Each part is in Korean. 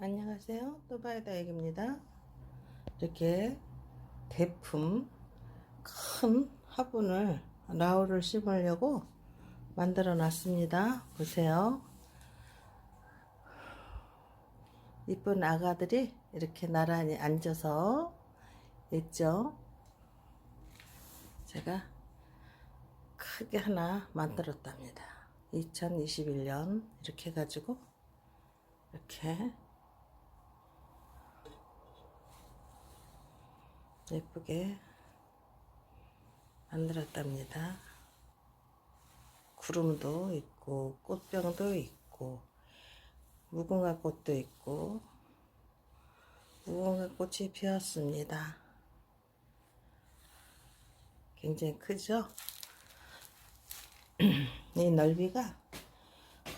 안녕하세요. 또바이다익입니다. 이렇게 대품 큰 화분을 라울을 심으려고 만들어 놨습니다. 보세요. 이쁜 아가들이 이렇게 나란히 앉아서 있죠. 제가 크게 하나 만들었답니다. 2021년 이렇게 해가지고 이렇게 예쁘게 만들었답니다. 구름도 있고 꽃병도 있고 무궁화 꽃도 있고 무궁화 꽃이 피었습니다. 굉장히 크죠? 이 넓이가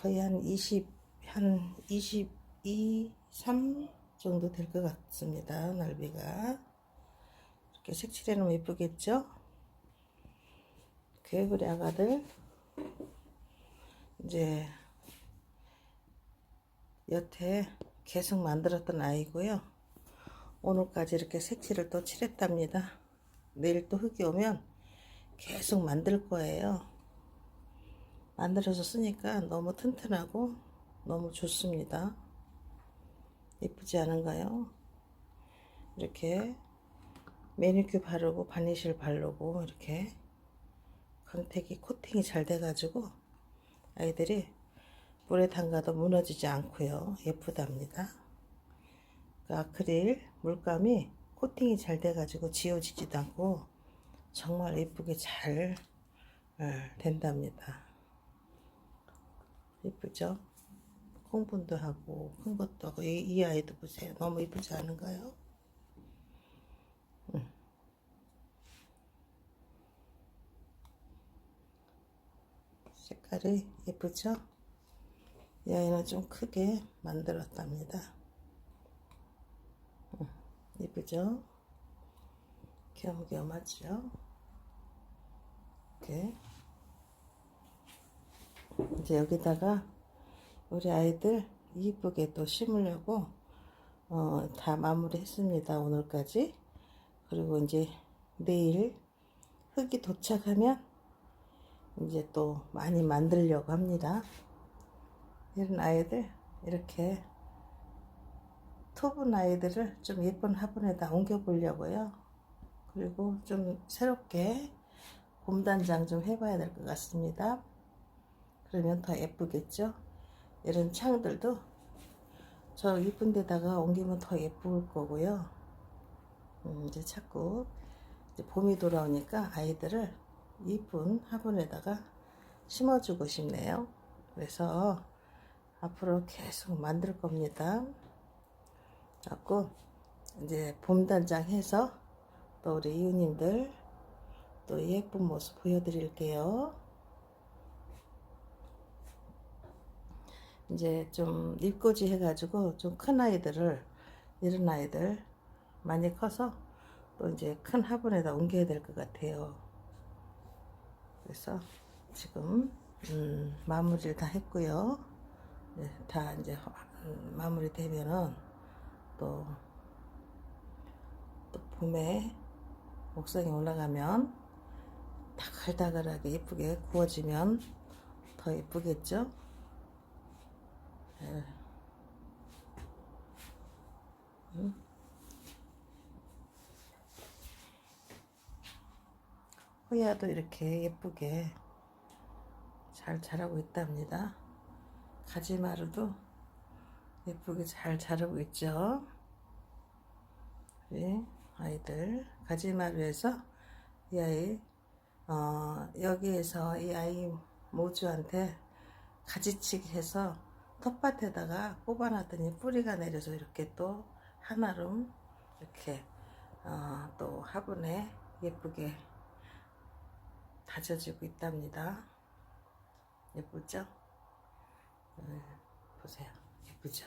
거의 한 20, 한 22, 3 정도 될 것 같습니다. 넓이가. 이렇게 색칠해 놓으면 예쁘겠죠? 개구리 아가들 이제 여태 계속 만들었던 아이고요. 오늘까지 이렇게 색칠을 또 칠했답니다. 내일 또 흙이 오면 계속 만들 거예요. 만들어서 쓰니까 너무 튼튼하고 너무 좋습니다. 예쁘지 않은가요? 이렇게 매니큐 바르고 바니쉬를 바르고 이렇게 광택이 코팅이 잘 돼가지고 아이들이 물에 담가도 무너지지 않고요. 예쁘답니다. 그 아크릴 물감이 코팅이 잘 돼가지고 지워지지도 않고 정말 예쁘게 잘 어, 된답니다. 예쁘죠? 콩분도 하고 큰 것도 하고 이, 이 아이도 보세요. 너무 예쁘지 않은가요? 색깔이 예쁘죠? 이 아이는 좀 크게 만들었답니다. 음, 예쁘죠? 겸겸하죠? 이렇게 이제 여기다가 우리 아이들 이쁘게 또 심으려고 어, 다 마무리했습니다. 오늘까지. 그리고 이제 내일 흙이 도착하면 이제 또 많이 만들려고 합니다. 이런 아이들 이렇게 토분 아이들을 좀 예쁜 화분에다 옮겨 보려고요. 그리고 좀 새롭게 곰단장 좀 해봐야 될 것 같습니다. 그러면 더 예쁘겠죠? 이런 창들도 저 이쁜 데다가 옮기면 더 예쁠 거고요. 음, 이제 자꾸 이제 봄이 돌아오니까 아이들을 이쁜 화분에다가 심어주고 싶네요. 그래서 앞으로 계속 만들 겁니다. 갖고 이제 봄단장 해서 또 우리 이웃님들 또 예쁜 모습 보여드릴게요. 이제 좀 입꼬지 해가지고 좀 큰 아이들을 이런 아이들 많이 커서 또 이제 큰 화분에다 옮겨야 될 것 같아요. 그래서 지금 음, 마무리를 다 했고요. 네, 다 이제 음, 마무리 되면은 또, 또 봄에 옥상에 올라가면 다글다글하게 예쁘게 구워지면 더 예쁘겠죠? 네. 음. 호야도 이렇게 예쁘게 잘 자라고 있답니다. 가지마루도 예쁘게 잘 자라고 있죠. 우리 아이들 가지마루에서 이 아이 어, 여기에서 이 아이 모주한테 가지치기 해서 텃밭에다가 뽑아놨더니 뿌리가 내려서 이렇게 또 한아름 이렇게 어, 또 화분에 예쁘게 다져지고 있답니다. 예쁘죠? 네, 보세요. 예쁘죠?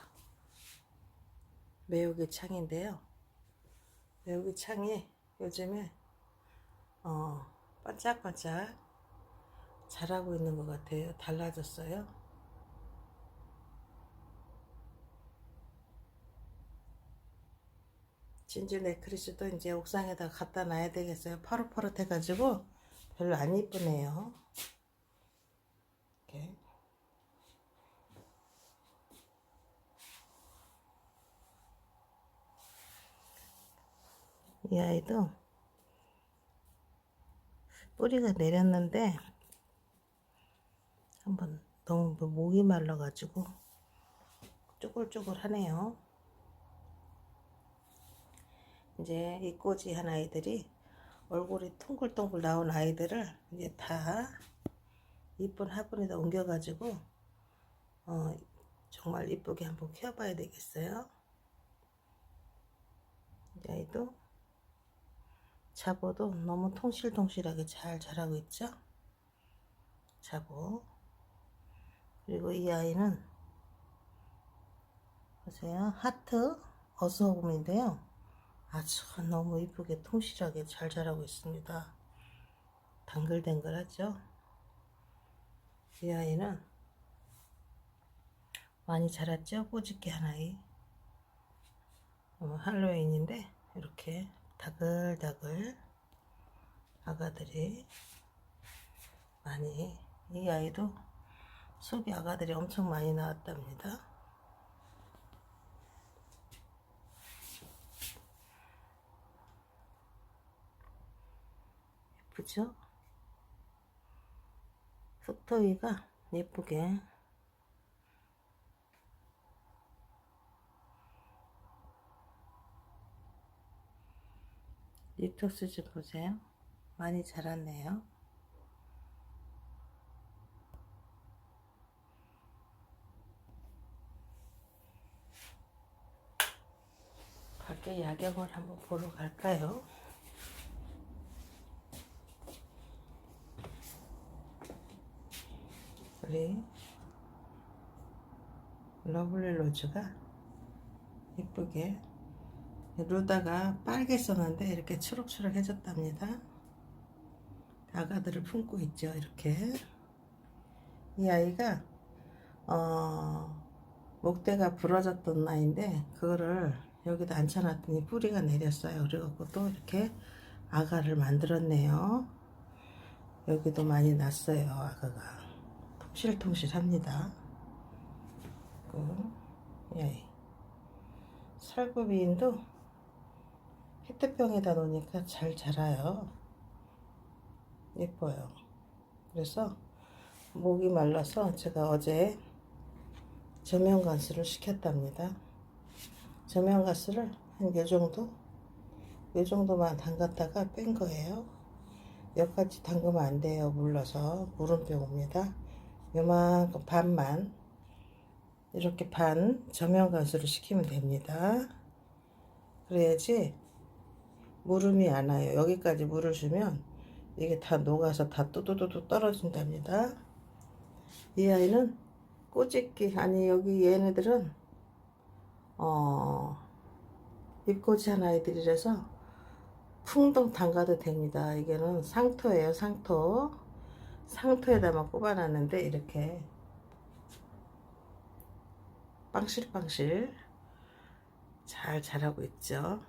매우기 창인데요. 매우기 창이 요즘에 어, 반짝반짝 자라고 있는 것 같아요. 달라졌어요. 진주 네크리스도 이제 옥상에다 갖다 놔야 되겠어요. 파릇파릇해가지고 별로 안 이쁘네요. 이렇게. 이 아이도 뿌리가 내렸는데 한번 너무 목이 말라가지고 쪼글쪼글하네요. 이제 이 꼬지 한 아이들이 얼굴이 둥글둥글 나온 아이들을 이제 다 이쁜 화분에다 옮겨가지고 어, 정말 이쁘게 한번 키워봐야 되겠어요. 이 아이도 자보도 너무 통실통실하게 잘 자라고 있죠. 자보 그리고 이 아이는 보세요 하트 어스호금인데요. 아주 너무 이쁘게 통실하게 잘 자라고 있습니다. 당글당글하죠? 이 아이는 많이 자랐죠? 꼬집게 한 아이. 어, 할로윈인데 이렇게 다글다글 아가들이 많이 이 아이도 속에 아가들이 엄청 많이 나왔답니다. 예쁘죠? 속터위가 예쁘게 리토스 좀 보세요. 많이 자랐네요. 밖에 야경을 한번 보러 갈까요? 우리 러블리 로즈가 예쁘게 루다가 빨개졌는데 이렇게 초록초록 해졌답니다. 아가들을 품고 있죠. 이렇게 이 아이가 어, 목대가 부러졌던 아이인데 그거를 여기다 앉혀놨더니 뿌리가 내렸어요. 그래갖고 또 이렇게 아가를 만들었네요. 여기도 많이 났어요. 아가가 통 실통실합니다. 그, 예. 살구비인도 페트병에다 놓으니까 잘 자라요. 예뻐요. 그래서 목이 말라서 제가 어제 저면가스를 시켰답니다. 저면가스를 한 요 정도? 요 정도만 담갔다가 뺀 거예요. 여기까지 담그면 안 돼요. 물러서 물음표 옵니다. 요만큼 반만 이렇게 반 저면가스로 시키면 됩니다. 그래야지 물음이 안 와요. 여기까지 물을 주면 이게 다 녹아서 다 뚜두두두 떨어진답니다. 이 아이는 꼬집기 아니 여기 얘네들은 어 잎꽂이 한 아이들이라서 풍덩 담가도 됩니다. 이게는 상토예요, 상토. 상토에다만 꼽아놨는데 이렇게 빵실빵실 잘 자라고 있죠.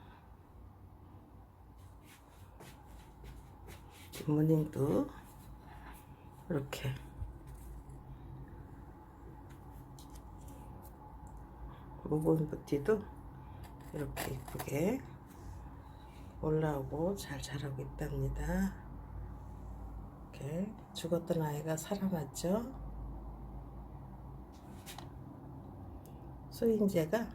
굿모닝도 이렇게 무본 부티도 이렇게 이쁘게 올라오고 잘 자라고 있답니다. 이렇게 죽었던 아이가 살아났죠. 수인제가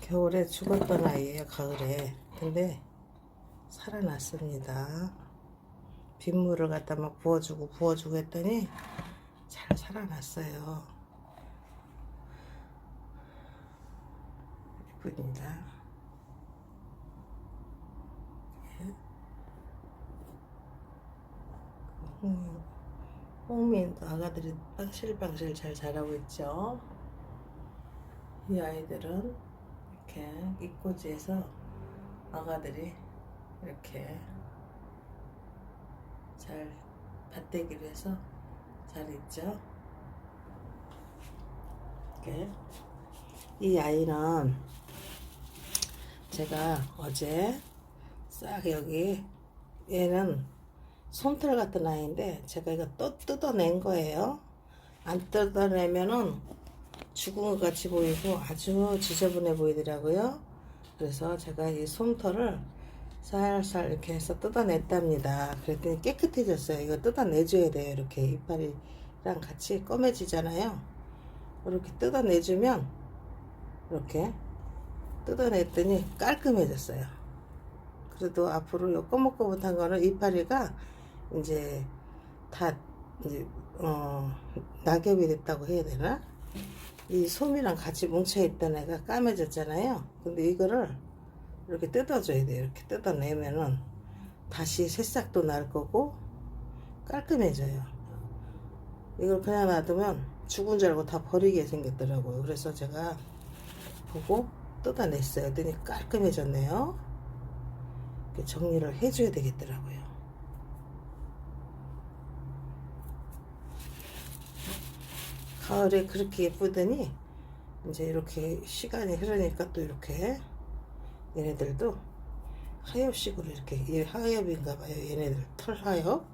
겨울에 죽었던 아이예요, 가을에. 근데 살아났습니다. 빗물을 갖다 막 부어주고 부어주고 했더니 잘 살아났어요. 이쁩니다. 예. 홍민, 홍민도 아가들이 빵실빵실 잘 자라고 있죠. 이 아이들은 이렇게 입꼬지에서 아가들이 이렇게 잘 밭대기를 해서 잘 있죠. 이렇게 이 아이는 제가 어제 싹 여기 얘는 솜털 같은 아이인데 제가 이거 또 뜯어낸 거예요. 안 뜯어내면은 죽은 것 같이 보이고 아주 지저분해 보이더라고요. 그래서 제가 이 솜털을 살살 이렇게 해서 뜯어냈답니다. 그랬더니 깨끗해졌어요. 이거 뜯어내줘야 돼요. 이렇게 이파리랑 같이 검해지잖아요. 이렇게 뜯어내주면 이렇게 뜯어냈더니 깔끔해졌어요. 그래도 앞으로 요 꼬목꼬목한 거는 이파리가 이제 다 이제 어 낙엽이 됐다고 해야 되나? 이 솜이랑 같이 뭉쳐 있던 애가 까매졌잖아요. 근데 이거를 이렇게 뜯어줘야 돼요. 이렇게 뜯어내면은 다시 새싹도 날 거고 깔끔해져요. 이걸 그냥 놔두면 죽은 줄 알고 다 버리게 생겼더라고요. 그래서 제가 보고 뜯어냈어요. 그랬더니 깔끔해졌네요. 정리를 해줘야 되겠더라고요. 가을에 그렇게 예쁘더니 이제 이렇게 시간이 흐르니까 또 이렇게 얘네들도 하엽식으로 이렇게 얘 하엽인가 봐요. 얘네들 털 하엽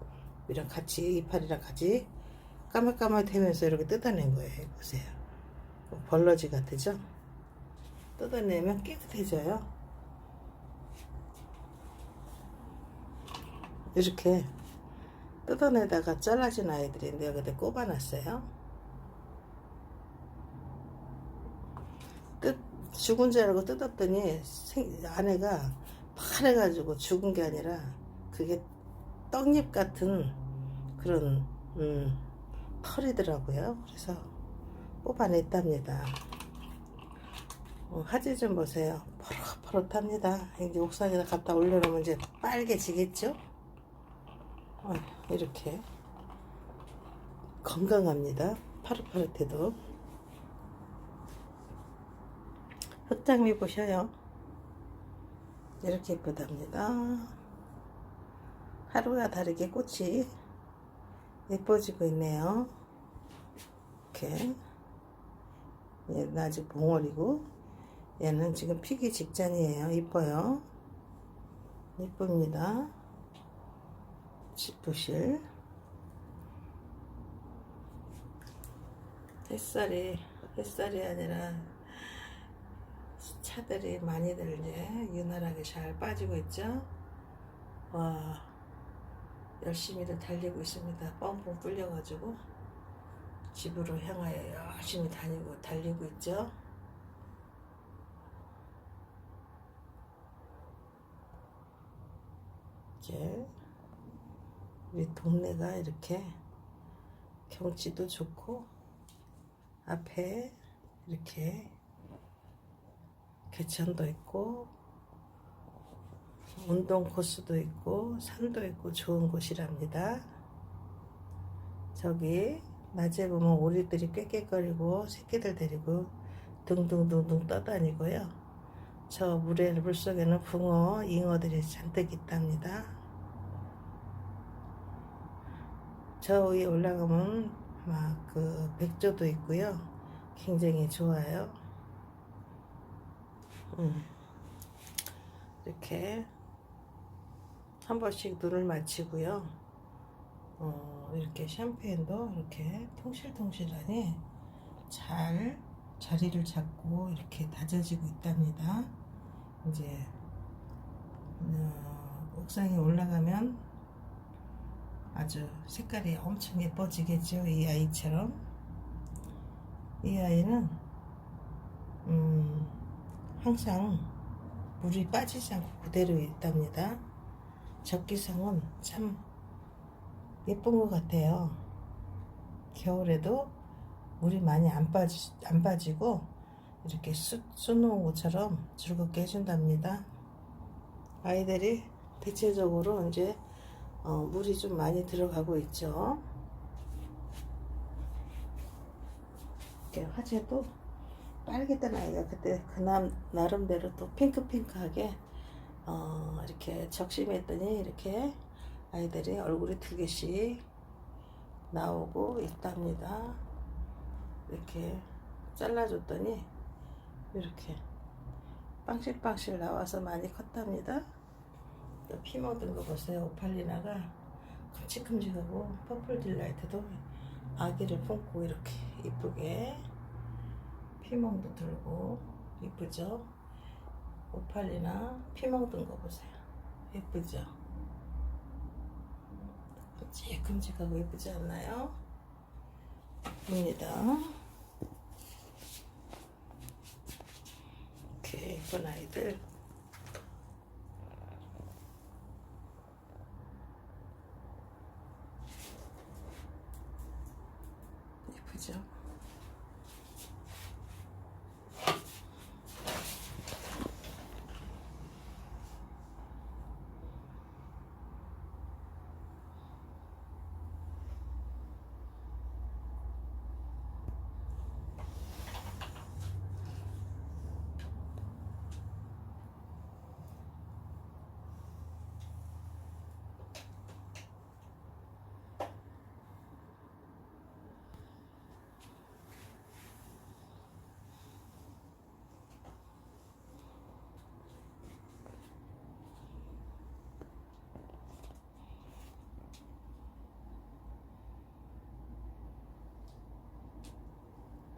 이랑 같이 이파리랑 같이 까맣까맣하면서 이렇게 뜯어낸 거예요. 보세요. 벌러지 같으죠? 뜯어내면 깨끗해져요. 이렇게 뜯어내다가 잘라진 아이들인데 여기다 꼽아놨어요. 뜯, 죽은 줄 알고 뜯었더니 생, 안에가 파래가지고 죽은 게 아니라 그게 떡잎 같은 그런 음, 털이더라고요. 그래서 뽑아냈답니다. 어, 화질 좀 보세요. 퍼릇퍼릇합니다. 이제 옥상에다 갖다 올려놓으면 이제 빨개지겠죠? 어, 이렇게 건강합니다. 파릇파릇해도 흑장미 보셔요. 이렇게 예쁘답니다. 하루가 다르게 꽃이 예뻐지고 있네요. 이렇게 얘는 아직 봉월이고 얘는 지금 피기 직전이에요. 이뻐요. 이쁩니다. 지푸실 햇살이 햇살이 아니라 차들이 많이들 이제 유난하게 잘 빠지고 있죠. 와 열심히들 달리고 있습니다. 뻥뻥 뚫려가지고 집으로 향하여 열심히 다니고 달리고 있죠. 이제 우리 동네가 이렇게 경치도 좋고 앞에 이렇게 개천도 있고 운동 코스도 있고 산도 있고 좋은 곳이랍니다. 저기 낮에 보면 오리들이 꾀꾀거리고 새끼들 데리고 둥둥둥둥 떠다니고요. 저 물에 물속에는 붕어, 잉어들이 잔뜩 있답니다. 저 위에 올라가면 막 그 백조도 있고요. 굉장히 좋아요. 음. 이렇게 한 번씩 눈을 맞추고요. 어, 이렇게 샴페인도 이렇게 통실통실하니 잘 자리를 잡고 이렇게 다져지고 있답니다. 이제 어, 옥상에 올라가면 아주 색깔이 엄청 예뻐지겠죠. 이 아이처럼. 이 아이는 음, 항상 물이 빠지지 않고 그대로 있답니다. 적기상은 참 예쁜 것 같아요. 겨울에도 물이 많이 안, 빠지, 안 빠지고 이렇게 수, 수놓은 것처럼 즐겁게 해준답니다. 아이들이 대체적으로 이제 어, 물이 좀 많이 들어가고 있죠. 이렇게 화재도 빨개던 아이가 그때 그남 나름대로 또 핑크핑크하게 어, 이렇게 적심했더니 이렇게 아이들이 얼굴이 두 개씩 나오고 있답니다. 이렇게 잘라줬더니 이렇게 빵실빵실 나와서 많이 컸답니다. 또피 묻은 거 보세요. 오팔리나가 큼직큼직하고 퍼플 딜라이트도 아기를 품고 이렇게 이쁘게 피멍도 들고 이쁘죠? 오팔리나 피멍 든 거 보세요. 예쁘죠? 큼직큼직하고 예쁘지 않나요? 예쁩니다. 이렇게 예쁜 아이들 예쁘죠?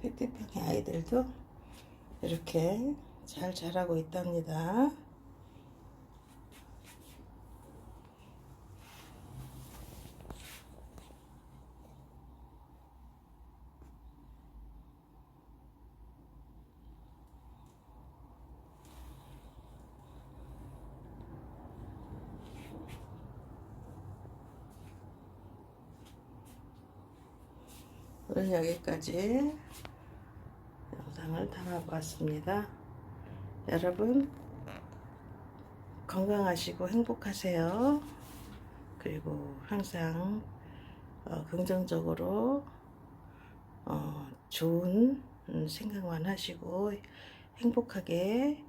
페티팡의 아이들도 이렇게 잘 자라고 있답니다. 오늘 여기까지 영상을 담아보았습니다. 여러분 건강하시고 행복하세요. 그리고 항상 어, 긍정적으로 어, 좋은 음, 생각만 하시고 행복하게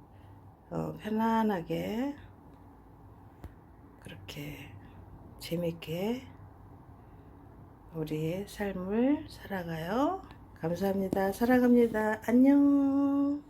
어, 편안하게 그렇게 재밌게 우리의 삶을 살아가요. 감사합니다. 사랑합니다. 안녕.